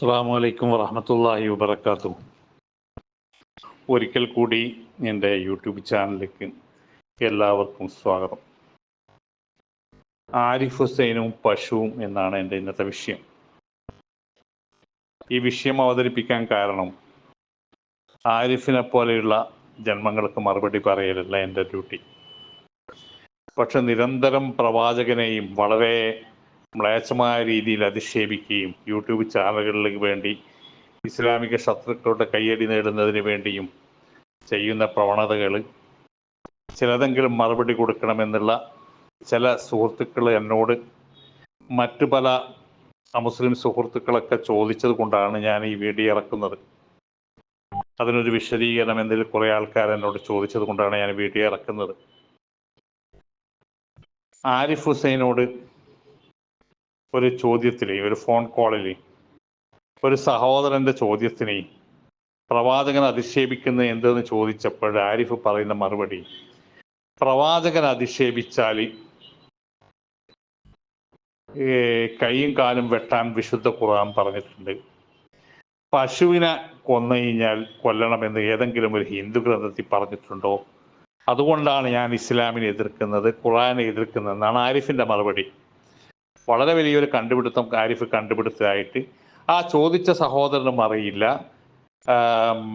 അസ്സാം അലൈക്കും വറഹമത്തല്ലാഹി വബർക്കാത്തു ഒരിക്കൽ കൂടി എന്റെ യൂട്യൂബ് ചാനലിലേക്ക് എല്ലാവർക്കും സ്വാഗതം. ആരിഫ് ഹുസൈനും പശുവും എന്നാണ് എന്റെ ഇന്നത്തെ വിഷയം. ഈ വിഷയം അവതരിപ്പിക്കാൻ കാരണം ആരിഫിനെ പോലെയുള്ള ജന്മങ്ങൾക്ക് മറുപടി പറയലല്ല എന്റെ ഡ്യൂട്ടി. പക്ഷെ നിരന്തരം പ്രവാചകനെയും വളരെ മ്ലേച്ഛമായ രീതിയിൽ അധിക്ഷേപിക്കുകയും യൂട്യൂബ് ചാനലുകളിലേക്ക് വേണ്ടി ഇസ്ലാമിക ശത്രുക്കളുടെ കയ്യടി നേടുന്നതിന് വേണ്ടിയും ചെയ്യുന്ന പ്രവണതകൾ ചിലതെങ്കിലും മറുപടി കൊടുക്കണമെന്നുള്ള ചില സുഹൃത്തുക്കൾ എന്നോട് മറ്റു പല മുസ്ലിം സുഹൃത്തുക്കളൊക്കെ ചോദിച്ചത് കൊണ്ടാണ് ഞാൻ ഈ വീഡിയോ ഇറക്കുന്നത്. അതിനൊരു വിശദീകരണം എന്നതിൽ കുറേ ആൾക്കാർ എന്നോട് ചോദിച്ചത് കൊണ്ടാണ് ഞാൻ വീഡിയോ ഇറക്കുന്നത്. ആരിഫ് ഹുസൈനോട് ഒരു ചോദ്യത്തിലെ ഒരു ഫോൺ കോളിൽ ഒരു സഹോദരന്റെ ചോദ്യത്തിന് പ്രവാചകൻ അധിക്ഷേപിക്കുന്നത് എന്തെന്ന് ചോദിച്ചപ്പോൾ ആരിഫ് പറയുന്ന മറുപടി പ്രവാചകൻ അധിക്ഷേപിച്ചാൽ കൈയും കാലും വെട്ടാൻ വിശുദ്ധ ഖുർആൻ പറഞ്ഞിട്ടുണ്ട്. പശുവിനെ കൊന്നു കഴിഞ്ഞാൽ കൊല്ലണമെന്ന് ഏതെങ്കിലും ഒരു ഹിന്ദു ഗ്രന്ഥത്തിൽ പറഞ്ഞിട്ടുണ്ടോ? അതുകൊണ്ടാണ് ഞാൻ ഇസ്ലാമിനെ എതിർക്കുന്നത് ഖുറാനെ എതിർക്കുന്നതെന്നാണ് ആരിഫിന്റെ മറുപടി. വളരെ വലിയൊരു കണ്ടുപിടുത്തം ആരിഫ് കണ്ടുപിടുത്തായിട്ട് ആ ചോദിച്ച സഹോദരനും അറിയില്ല.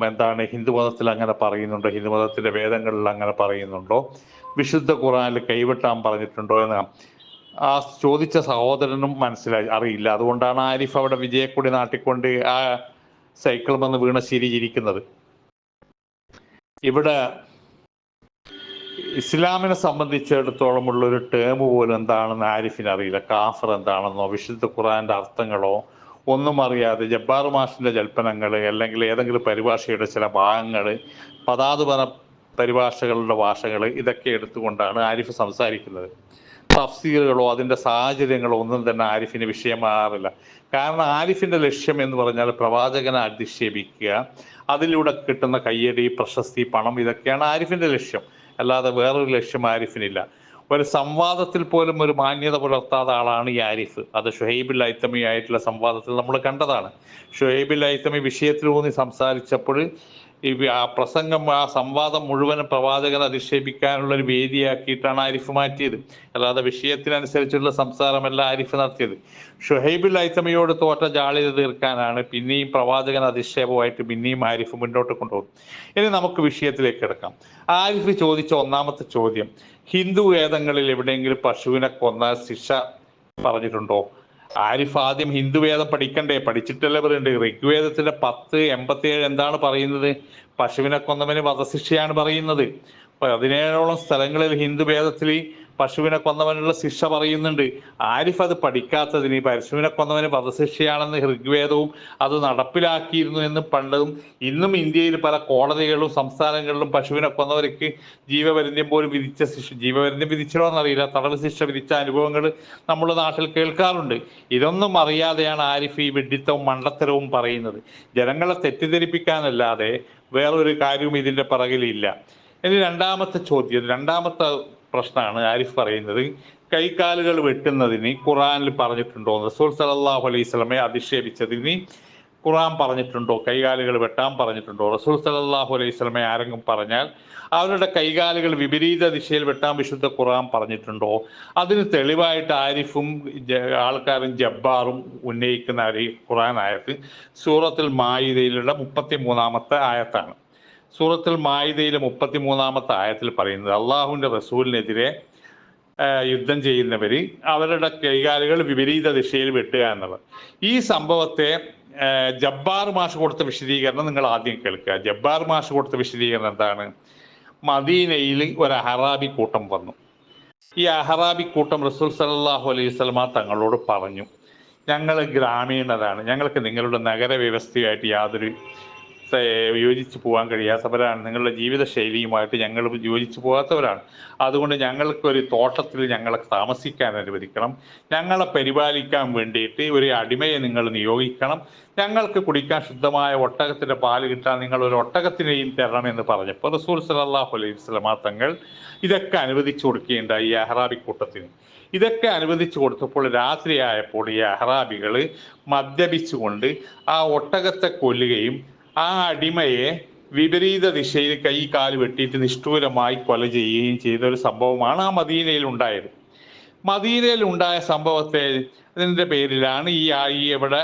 എന്താണ് ഹിന്ദുമതത്തിൽ അങ്ങനെ പറയുന്നുണ്ടോ? ഹിന്ദുമതത്തിന്റെ വേദങ്ങളിൽ അങ്ങനെ പറയുന്നുണ്ടോ? വിശുദ്ധ ഖുറാനിൽ കൈവെട്ടാൻ പറഞ്ഞിട്ടുണ്ടോ എന്ന് ആ ചോദിച്ച സഹോദരനും മനസ്സിലായി അറിയില്ല. അതുകൊണ്ടാണ് ആരിഫ് അവിടെ വിജയക്കൊടി നാട്ടിക്കൊണ്ട് ആ സൈക്കിൾ വന്ന് വീണ ചിരിയിരിക്കുന്നത് ഇവിടെ ഇസ്ലാമിനെ സംബന്ധിച്ചിടത്തോളം ഉള്ള ഒരു ടേം പോലും എന്താണെന്ന് ആരിഫിന് അറിയില്ല. കാഫർ എന്താണെന്നോ വിശുദ്ധ ഖുറാന്റെ അർത്ഥങ്ങളോ ഒന്നും അറിയാതെ ജബ്ബാർ മാഷിന്റെ ജൽപ്പനങ്ങൾ അല്ലെങ്കിൽ ഏതെങ്കിലും പരിഭാഷയുടെ ചില ഭാഗങ്ങൾ പദാതുപന പരിഭാഷകളുടെ ഭാഷകൾ ഇതൊക്കെ എടുത്തുകൊണ്ടാണ് ആരിഫ് സംസാരിക്കുന്നത്. തഫ്സീറുകളോ അതിന്റെ സാഹചര്യങ്ങളോ ഒന്നും തന്നെ ആരിഫിന് വിഷയമാറില്ല. കാരണം ആരിഫിന്റെ ലക്ഷ്യം എന്ന് പറഞ്ഞാൽ പ്രവാചകനെ അധിക്ഷേപിക്കുക അതിലൂടെ കിട്ടുന്ന കയ്യടി പ്രശസ്തി പണം ഇതൊക്കെയാണ് ആരിഫിന്റെ ലക്ഷ്യം. അല്ലാതെ വേറൊരു ലക്ഷ്യം ആരിഫിനില്ല. ഒരു സംവാദത്തിൽ പോലും ഒരു മാന്യത പുലർത്താത്ത ആളാണ് ഈ ആരിഫ്. അത് ഷുഹൈബിൽ ഐത്തമി ആയിട്ടുള്ള സംവാദത്തിൽ നമ്മൾ കണ്ടതാണ്. ഷുഹൈബിൽ ഐത്തമി വിഷയത്തിൽ ഊന്നി സംസാരിച്ചപ്പോൾ ഈ ആ പ്രസംഗം ആ സംവാദം മുഴുവൻ പ്രവാചകൻ അധിക്ഷേപിക്കാനുള്ള ഒരു വേദിയാക്കിയിട്ടാണ് ആരിഫ് മാറ്റിയത്. അല്ലാതെ വിഷയത്തിനനുസരിച്ചുള്ള സംസാരമല്ല ആരിഫ് നടത്തിയത്. ഷുഹൈബുൽ ഐത്തമയോട് തോറ്റ ജാളിത തീർക്കാനാണ് പിന്നെയും പ്രവാചകൻ അധിക്ഷേപമായിട്ട് പിന്നെയും ആരിഫ് മുന്നോട്ട് കൊണ്ടുപോകും ഇനി നമുക്ക് വിഷയത്തിലേക്ക് കിടക്കാം. ആരിഫ് ചോദിച്ച ഒന്നാമത്തെ ചോദ്യം ഹിന്ദു വേദങ്ങളിൽ എവിടെയെങ്കിലും പശുവിനെ കൊന്ന ശിക്ഷ പറഞ്ഞിട്ടുണ്ടോ? ആരിഫ് ആദ്യം ഹിന്ദുവേദം പഠിക്കണ്ടേ? പഠിച്ചിട്ടല്ലേ പറയുന്നുണ്ട് ഋഗ്വേദത്തിന്റെ പത്ത് എൺപത്തിയേഴ് എന്താണ് പറയുന്നത്? പശുവിനെ കൊന്നവന് വധശിക്ഷയാണ് പറയുന്നത്. പതിനേഴോളം സ്ഥലങ്ങളിൽ ഹിന്ദു വേദത്തിൽ പശുവിനെ കൊന്നവനുള്ള ശിക്ഷ പറയുന്നുണ്ട്. ആരിഫ് അത് പഠിക്കാത്തതിന് പശുവിനെ കൊന്നവന് വധശിക്ഷയാണെന്ന് ഋഗ്വേദവും അത് നടപ്പിലാക്കിയിരുന്നു എന്ന് പണ്ടതും ഇന്നും ഇന്ത്യയിൽ പല കോടതികളിലും സംസ്ഥാനങ്ങളിലും പശുവിനെ കൊന്നവർക്ക് ജീവപര്യന്തം പോലും വിധിച്ച ശിക്ഷ ജീവപര്യന്തം വിധിച്ചോ എന്നറിയില്ല. തടവ് ശിക്ഷ വിധിച്ച അനുഭവങ്ങൾ നമ്മുടെ നാട്ടിൽ കേൾക്കാറുണ്ട്. ഇതൊന്നും അറിയാതെയാണ് ആരിഫ് ഈ വിഡിത്തവും മണ്ടത്തരവും പറയുന്നത്. ജനങ്ങളെ തെറ്റിദ്ധരിപ്പിക്കാനല്ലാതെ വേറൊരു കാര്യവും ഇതിന്റെ പിറകിലില്ല. ഇനി രണ്ടാമത്തെ ചോദ്യം രണ്ടാമത്തെ പ്രശ്നമാണ് ആരിഫ് പറയുന്നത്. കൈകാലുകൾ വെട്ടുന്നതിന് ഖുറാനിൽ പറഞ്ഞിട്ടുണ്ടോ റസൂൽ സലല്ലാഹു അലൈഹി സ്വലമെ അധിക്ഷേപിച്ചതിന് ഖുറാൻ പറഞ്ഞിട്ടുണ്ടോ? കൈകാലുകൾ വെട്ടാൻ പറഞ്ഞിട്ടുണ്ടോ? റസൂൽ സലല്ലാഹു അലൈഹി സ്വലമെ ആരെങ്കിലും പറഞ്ഞാൽ അവരുടെ കൈകാലുകൾ വിപരീത ദിശയിൽ വെട്ടാൻ വിശുദ്ധ ഖുറാൻ പറഞ്ഞിട്ടുണ്ടോ? അതിന് തെളിവായിട്ട് ആരിഫും ആൾക്കാരും ജബ്ബാറും ഉന്നയിക്കുന്ന ഖുറാൻ ആയത്ത് സൂറത്തിൽ മായിദയിലുള്ള മുപ്പത്തി മൂന്നാമത്തെ ആയത്താണ്. സൂറത്തിൽ മായിദയിലെ മുപ്പത്തി മൂന്നാമത്തെ ആയത്തിൽ പറയുന്നത് അള്ളാഹുവിന്റെ റസൂലിനെതിരെ യുദ്ധം ചെയ്യുന്നവർ അവരുടെ കൈകാലുകൾ വിപരീത ദിശയിൽ വെട്ടുക എന്നുള്ളത് ഈ സംഭവത്തെ ജബ്ബാർ മാഷ് കൊടുത്ത വിശദീകരണം നിങ്ങൾ ആദ്യം കേൾക്കുക. ജബ്ബാർ മാഷ് കൊടുത്ത വിശദീകരണം എന്താണ്? മദീനയിൽ ഒരു അഹറാബി കൂട്ടം വന്നു. ഈ അഹറാബി കൂട്ടം റസൂൽ സലാഹു അലൈഹി സ്വലമ തങ്ങളോട് പറഞ്ഞു ഞങ്ങൾ ഗ്രാമീണരാണ്. ഞങ്ങൾക്ക് നിങ്ങളുടെ നഗര വ്യവസ്ഥയായിട്ട് യാതൊരു യോജിച്ച് പോകാൻ കഴിയാത്തവരാണ്. നിങ്ങളുടെ ജീവിതശൈലിയുമായിട്ട് ഞങ്ങൾ യോജിച്ചു പോകാത്തവരാണ് അതുകൊണ്ട് ഞങ്ങൾക്കൊരു തോട്ടത്തിൽ ഞങ്ങളെ താമസിക്കാൻ അനുവദിക്കണം. ഞങ്ങളെ പരിപാലിക്കാൻ വേണ്ടിയിട്ട് ഒരു അടിമയെ നിങ്ങൾ നിയോഗിക്കണം. ഞങ്ങൾക്ക് കുടിക്കാൻ ശുദ്ധമായ ഒട്ടകത്തിന്റെ പാൽ കിട്ടാൻ നിങ്ങൾ ഒരു ഒട്ടകത്തിനെയും തരണമെന്ന് പറഞ്ഞപ്പോൾ റസൂൽ സലാഹു അലൈഹി സ്വലമാ തങ്ങൾ ഇതൊക്കെ അനുവദിച്ചു കൊടുക്കുകയുണ്ടായി ഈ അഹ്റാബി കൂട്ടത്തിന്. ഇതൊക്കെ അനുവദിച്ചു കൊടുത്തപ്പോൾ രാത്രിയായപ്പോൾ ഈ അഹ്റാബികൾ മദ്യപിച്ചുകൊണ്ട് ആ ഒട്ടകത്തെ കൊല്ലുകയും ആ അടിമയെ വിപരീത ദിശയിൽ കൈ കാൽ വെട്ടിയിട്ട് നിഷ്ഠൂരമായി കൊല ചെയ്യുകയും ചെയ്ത ഒരു സംഭവമാണ് ആ മദീനയിൽ ഉണ്ടായത്. മദീനയിൽ ഉണ്ടായ സംഭവത്തെ അതിന്റെ പേരിലാണ് ഈ ഇവിടെ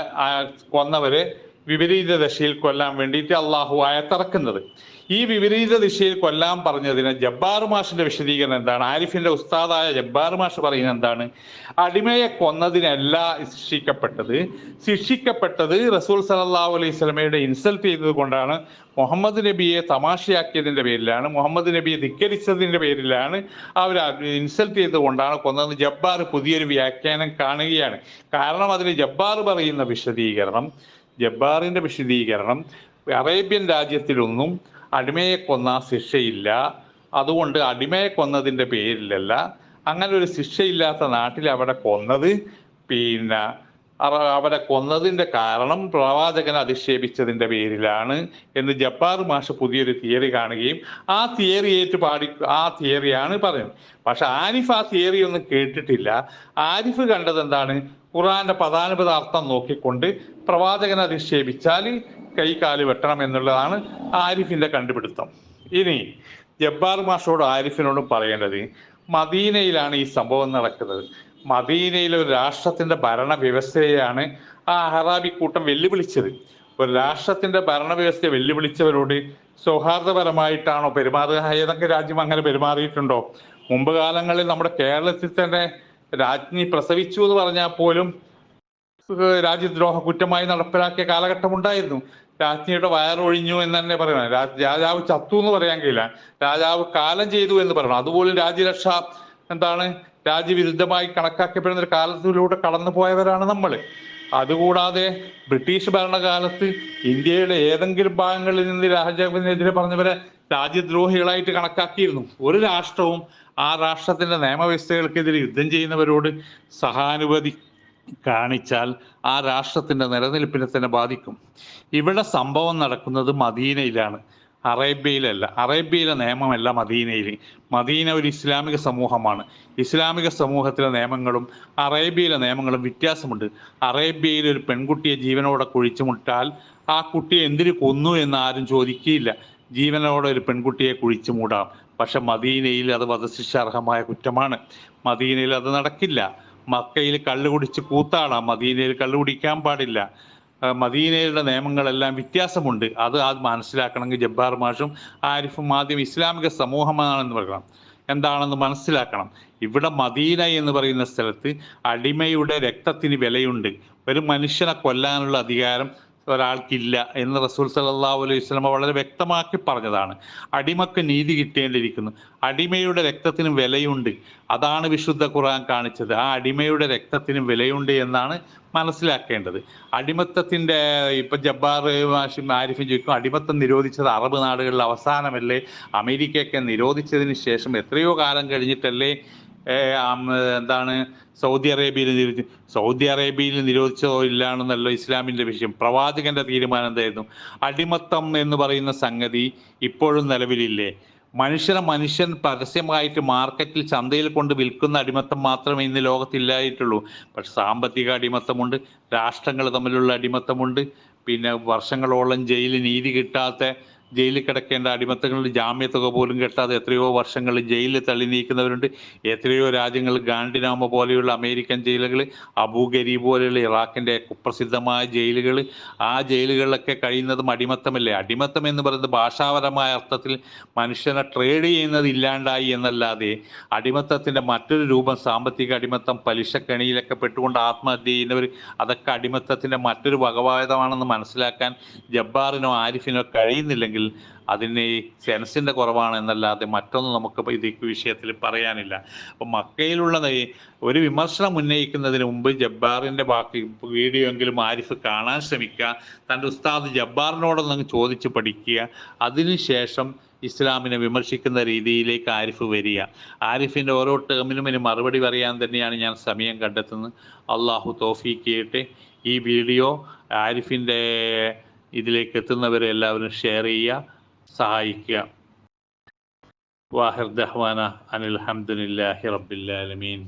കൊന്നവരെ വിപരീത ദശയിൽ കൊല്ലാൻ വേണ്ടിയിട്ട് അള്ളാഹു തറക്കുന്നത്. ഈ വിപരീത ദിശയിൽ കൊല്ലാൻ പറഞ്ഞതിന് ജബ്ബാർ മാഷിന്റെ വിശദീകരണം എന്താണ്? ആരിഫിന്റെ ഉസ്താദായ ജബ്ബാർ മാഷ് പറയുന്നത് എന്താണ്? അടിമയെ കൊന്നതിനല്ല ശിക്ഷിക്കപ്പെട്ടത്. ശിക്ഷിക്കപ്പെട്ടത് റസൂൽ സലല്ലാഹു അലൈഹി സ്വലമയുടെ ഇൻസൾട്ട് ചെയ്തത് കൊണ്ടാണ്. മുഹമ്മദ് നബിയെ തമാശയാക്കിയതിന്റെ പേരിലാണ്. മുഹമ്മദ് നബിയെ ധിക്കരിച്ചതിന്റെ പേരിലാണ് അവർ ഇൻസൾട്ട് ചെയ്തുകൊണ്ടാണ് കൊന്നതെന്ന് ജബ്ബാർ പുതിയൊരു വ്യാഖ്യാനം കാണുകയാണ്. കാരണം അതിന് ജബ്ബാർ പറയുന്ന വിശദീകരണം ജബ്ബാറിന്റെ വിശദീകരണം അറേബ്യൻ രാജ്യത്തിലൊന്നും അടിമയെ കൊന്ന ശിക്ഷയില്ല. അതുകൊണ്ട് അടിമയെ കൊന്നതിന്റെ പേരിലല്ല അങ്ങനെ ഒരു ശിക്ഷയില്ലാത്ത നാട്ടിൽ അവിടെ കൊന്നത്. പിന്നെ അവരെ കൊന്നതിന്റെ കാരണം പ്രവാചകനെ അധിക്ഷേപിച്ചതിന്റെ പേരിലാണ് എന്ന് ജബ്ബാർ മാഷ് പുതിയൊരു തിയറി കാണുകയും ആ തിയറി ഏറ്റു പാടി ആ തിയറിയാണ് പറയുന്നത്. പക്ഷെ ആരിഫ് ആ തിയറി ഒന്നും കേട്ടിട്ടില്ല. ആരിഫ് കണ്ടത് എന്താണ്? ഖുറാന്റെ പദാനുപത അർത്ഥം നോക്കിക്കൊണ്ട് പ്രവാചകനെ അധിക്ഷേപിച്ചാൽ കൈകാൽ വെട്ടണം എന്നുള്ളതാണ് ആരിഫിന്റെ കണ്ടുപിടുത്തം. ഇനി ജബ്ബാർ മാഷോട് ആരിഫിനോടും പറയേണ്ടത് മദീനയിലാണ് ഈ സംഭവം നടക്കുന്നത്. മദീനയിലെ ഒരു രാഷ്ട്രത്തിന്റെ ഭരണ വ്യവസ്ഥയെയാണ് ആ അഹറാബി കൂട്ടം വെല്ലുവിളിച്ചത്. ഒരു രാഷ്ട്രത്തിന്റെ ഭരണവ്യവസ്ഥയെ വെല്ലുവിളിച്ചവരോട് സൗഹാർദ്ദപരമായിട്ടാണോ പെരുമാറുക? ഏതൊക്കെ രാജ്യം അങ്ങനെ പെരുമാറിയിട്ടുണ്ടോ? മുമ്പ് കാലങ്ങളിൽ നമ്മുടെ കേരളത്തിൽ തന്നെ രാജ്ഞി പ്രസവിച്ചു എന്ന് പറഞ്ഞാൽ പോലും രാജ്യദ്രോഹ കുറ്റമായി നടപ്പിലാക്കിയ കാലഘട്ടം ഉണ്ടായിരുന്നു രാജ്ഞിയുടെ വയറൊഴിഞ്ഞു എന്ന് തന്നെ പറയണം. രാജാവ് ചത്തു എന്ന് പറയാൻ കഴിയില്ല. രാജാവ് കാലം ചെയ്തു എന്ന് പറയണം. അതുപോലെ രാജ്യരക്ഷ എന്താണ് രാജ്യവിരുദ്ധമായി കണക്കാക്കപ്പെടുന്ന ഒരു കാലത്തിലൂടെ കടന്നു പോയവരാണ് നമ്മൾ അതുകൂടാതെ ബ്രിട്ടീഷ് ഭരണകാലത്ത് ഇന്ത്യയുടെ ഏതെങ്കിലും ഭാഗങ്ങളിൽ നിന്ന് രാജാവിനെതിരെ പറഞ്ഞവരെ രാജ്യദ്രോഹികളായിട്ട് കണക്കാക്കിയിരുന്നു. ഒരു രാഷ്ട്രവും ആ രാഷ്ട്രത്തിന്റെ നിയമവ്യവസ്ഥകൾക്കെതിരെ യുദ്ധം ചെയ്യുന്നവരോട് സഹാനുഭൂതി കാണിച്ചാൽ ആ രാഷ്ട്രത്തിന്റെ നിലനിൽപ്പിനെ തന്നെ ബാധിക്കും. ഇവിടെ സംഭവം നടക്കുന്നത് മദീനയിലാണ്. അറേബ്യയിലല്ല. അറേബ്യയിലെ നിയമമല്ല മദീനയിൽ മദീന ഒരു ഇസ്ലാമിക സമൂഹമാണ്. ഇസ്ലാമിക സമൂഹത്തിലെ നിയമങ്ങളും അറേബ്യയിലെ നിയമങ്ങളും വ്യത്യാസമുണ്ട്. അറേബ്യയിൽ ഒരു പെൺകുട്ടിയെ ജീവനോടെ കുഴിച്ചുമുട്ടാൽ ആ കുട്ടിയെ എന്തിനു കൊന്നു എന്ന് ആരും ചോദിക്കുകയില്ല. ജീവനോടെ ഒരു പെൺകുട്ടിയെ കുഴിച്ചു മൂടാം. പക്ഷെ മദീനയിൽ അത് വധശിക്ഷാർഹമായ കുറ്റമാണ്. മദീനയിൽ അത് നടക്കില്ല. മക്കയിൽ കള്ളു കുടിച്ച് കൂത്താടാം മദീനയിൽ കള്ളു കുടിക്കാൻ പാടില്ല. മദീനയുടെ നിയമങ്ങളെല്ലാം വ്യത്യാസമുണ്ട്. അത് അത് മനസ്സിലാക്കണമെങ്കിൽ ജബ്ബാർ മാഷും ആരിഫും ആദ്യം ഇസ്ലാമിക സമൂഹമാണെന്ന് പറയണം. എന്താണെന്ന് മനസ്സിലാക്കണം. ഇവിടെ മദീന എന്ന് പറയുന്ന സ്ഥലത്ത് അടിമയുടെ രക്തത്തിന് വിലയുണ്ട്. ഒരു മനുഷ്യനെ കൊല്ലാനുള്ള അധികാരം ഒരാൾക്കില്ല എന്ന് റസൂൽ സല്ലല്ലാഹു അലൈഹി സ്വലമ വളരെ വ്യക്തമാക്കി പറഞ്ഞതാണ്. അടിമക്ക് നീതി കിട്ടേണ്ടിയിരിക്കുന്നു. അടിമയുടെ രക്തത്തിന് വിലയുണ്ട്. അതാണ് വിശുദ്ധ ഖുർആൻ കാണിച്ചത്. ആ അടിമയുടെ രക്തത്തിന് വിലയുണ്ട് എന്നാണ് മനസ്സിലാക്കേണ്ടത്. അടിമത്തത്തിന്റെ ഇപ്പം ജബ്ബാർ മാഷിം ആരിഫും ചോദിക്കും അടിമത്തം നിരോധിച്ചത് അറബ് നാടുകളിൽ അവസാനമല്ലേ? അമേരിക്കയൊക്കെ നിരോധിച്ചതിന് ശേഷം എത്രയോ കാലം കഴിഞ്ഞിട്ടല്ലേ എന്താണ് സൗദി അറേബ്യയിൽ നിരോധിച്ചു സൗദി അറേബ്യയിൽ നിരോധിച്ചതോ ഇല്ലാണെന്നല്ലോ ഇസ്ലാമിന്റെ വിഷയം. പ്രവാചകന്റെ തീരുമാനം എന്തായിരുന്നു? അടിമത്തം എന്ന് പറയുന്ന സംഗതി ഇപ്പോഴും നിലവിലില്ലേ? മനുഷ്യനെ മനുഷ്യൻ പരസ്യമായിട്ട് മാർക്കറ്റിൽ ചന്തയിൽ കൊണ്ട് വിൽക്കുന്ന അടിമത്തം മാത്രമേ ഇന്ന് ലോകത്തില്ലായിട്ടുള്ളൂ. പക്ഷെ സാമ്പത്തിക അടിമത്തമുണ്ട് രാഷ്ട്രങ്ങൾ തമ്മിലുള്ള അടിമത്തമുണ്ട് പിന്നെ വർഷങ്ങളോളം ജയിലിൽ നീതി കിട്ടാത്ത ജയിലിൽ കിടക്കേണ്ട അടിമത്തങ്ങളിൽ ജാമ്യത്തുക പോലും കെട്ടാതെ എത്രയോ വർഷങ്ങൾ ജയിലിൽ തള്ളി നീക്കുന്നവരുണ്ട്. എത്രയോ രാജ്യങ്ങൾ ഗാണ്ടിനാമ പോലെയുള്ള അമേരിക്കൻ ജയിലുകൾ അബു ഗരീബ് പോലെയുള്ള ഇറാഖിന്റെ കുപ്രസിദ്ധമായ ജയിലുകൾ. ആ ജയിലുകളിലൊക്കെ കഴിയുന്നതും അടിമത്തമല്ലേ? അടിമത്തം എന്ന് പറയുന്നത് ഭാഷാപരമായ അർത്ഥത്തിൽ മനുഷ്യനെ ട്രേഡ് ചെയ്യുന്നത് ഇല്ലാണ്ടായി എന്നല്ലാതെ അടിമത്തത്തിന്റെ മറ്റൊരു രൂപം സാമ്പത്തിക അടിമത്തം പലിശക്കണിയിലൊക്കെ പെട്ടുകൊണ്ട് ആത്മഹത്യ ചെയ്യുന്നവർ അതൊക്കെ അടിമത്തത്തിന്റെ മറ്റൊരു വകവായതമാണെന്ന് മനസ്സിലാക്കാൻ ജബ്ബാറിനോ ആരിഫിനോ കഴിയുന്നില്ലെങ്കിൽ അതിന് ഈ സെൻസിന്റെ കുറവാണ് എന്നല്ലാതെ മറ്റൊന്നും നമുക്ക് ഇത് വിഷയത്തിൽ പറയാനില്ല. അപ്പം മക്കയിലുള്ള ഒരു വിമർശനം ഉന്നയിക്കുന്നതിന് മുമ്പ് ജബ്ബാറിന്റെ ബാക്കി വീഡിയോ എങ്കിലും ആരിഫ് കാണാൻ ശ്രമിക്കുക തന്റെ ഉസ്താദ് ജബ്ബാറിനോടൊന്ന് ചോദിച്ച് പഠിക്കുക അതിനുശേഷം ഇസ്ലാമിനെ വിമർശിക്കുന്ന രീതിയിലേക്ക് ആരിഫ് വരിക. ആരിഫിന്റെ ഓരോ ടേമിനും ഇനി മറുപടി പറയാൻ തന്നെയാണ് ഞാൻ സമയം കണ്ടെത്തുന്നത്. അള്ളാഹു തോഫീക്ക് ഈ വീഡിയോ ആരിഫിന്റെ ഇതിലേക്ക് എത്തുന്നവരെ എല്ലാവരും ഷെയർ ചെയ്യുക സഹായിക്കുക. വാഹിർ ദഹ്വാന അനിൽ അഹമ്മദില്ലാഹി റബ്ബില്ലാലമീൻ